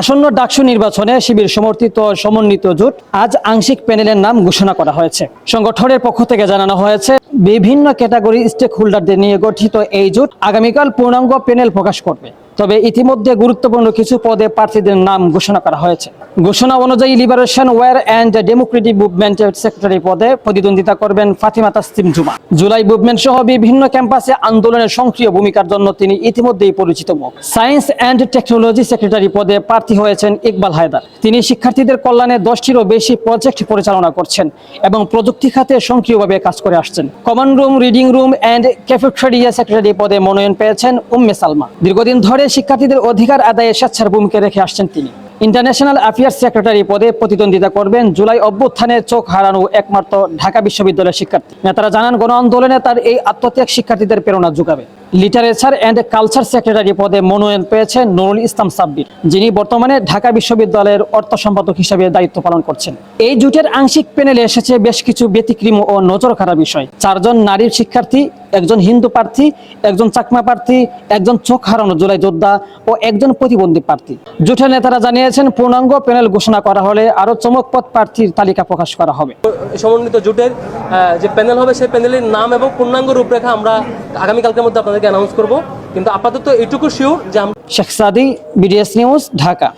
আসন্ন ডাকসু নির্বাচনে শিবির সমর্থিত সমন্বিত জোট আজ আংশিক প্যানেলের নাম ঘোষণা করা হয়েছে। সংগঠনের পক্ষ থেকে জানানো হয়েছে, বিভিন্ন ক্যাটাগরি স্টেক হোল্ডারদের নিয়ে গঠিত এই জোট আগামীকাল পূর্ণাঙ্গ প্যানেল প্রকাশ করবে। তবে ইতিমধ্যে গুরুত্বপূর্ণ কিছু পদে প্রার্থীদের নাম ঘোষণা করা হয়েছে। ঘোষণা অনুযায়ী লিবারেশন ওয়ার অ্যান্ড ডেমোক্রেটিক মুভমেন্টের সেক্রেটারি পদে প্রতিদ্বন্দ্বিতা করবেন ফাতিমা তাসলিম জুমা। জুলাই মুভমেন্ট সহ বিভিন্ন ক্যাম্পাসে আন্দোলনের সক্রিয় ভূমিকার জন্য তিনি ইতিমধ্যেই পরিচিত মুখ। সায়েন্স অ্যান্ড টেকনোলজি সেক্রেটারি পদে প্রার্থী হয়েছেন ইকবাল হায়দার। তিনি শিক্ষার্থীদের কল্যাণে দশটিরও বেশি প্রজেক্ট পরিচালনা করছেন এবং প্রযুক্তি খাতে সক্রিয়ভাবে কাজ করে আসছেন। Common room reading room and cafeteria secretary পদে মনোনয়ন পেয়েছেন উম্মে সালমা। দীর্ঘদিন ধরে শিক্ষার্থীদের অধিকার আদায়ে স্বেচ্ছার ভূমিকা রেখে আসছেন তিনি। ইন্টারন্যাশনাল অ্যাফেয়ার্স সেক্রেটারি পদে প্রতিদ্বন্দ্বিতা করবেন জুলাই অভ্যুত্থানে চোখ হারানো একমাত্র ঢাকা বিশ্ববিদ্যালয়ের শিক্ষার্থী। নেতারা জানান গণ আন্দোলনে তার এই আত্মত্যাগ শিক্ষার্থীদের প্রেরণা যোগাবে। লিটারেচার অ্যান্ড কালচার সেক্রেটারি পদে মনোনয়ন পেয়েছেন নুরুল ইসলাম সাব্বির, যিনি বর্তমানে ঢাকা বিশ্ববিদ্যালয়ের অর্থ সম্পাদক হিসেবে দায়িত্ব পালন করছেন। এই জুটের আংশিক প্যানেলে এসেছে বেশ কিছু ব্যতিক্রম ও নজর কাড়া বিষয়। চারজন নারীর শিক্ষার্থী, একজন হিন্দু প্রার্থী, একজন চাকমা প্রার্থী, একজন চোখ হারানো জুলাই যোদ্ধা ও একজন প্রতিবন্ধী প্রার্থী। জোটের নেতারা জানিয়েছেন, পূর্ণাঙ্গ প্যানেল ঘোষণা করা হলে আরও চমকপথ প্রার্থীর তালিকা প্রকাশ করা হবে। সমন্বিত জোটের যে প্যানেল হবে, সেই প্যানেলের নাম এবং পূর্ণাঙ্গ রূপরেখা আমরা আগামীকালকের মধ্যে আপনাদেরকে অ্যানাউন্স করব। কিন্তু আপাতত এটুকু শিওর যে আমরা শেখ সাদি বিডিএস নিউজ ঢাকা।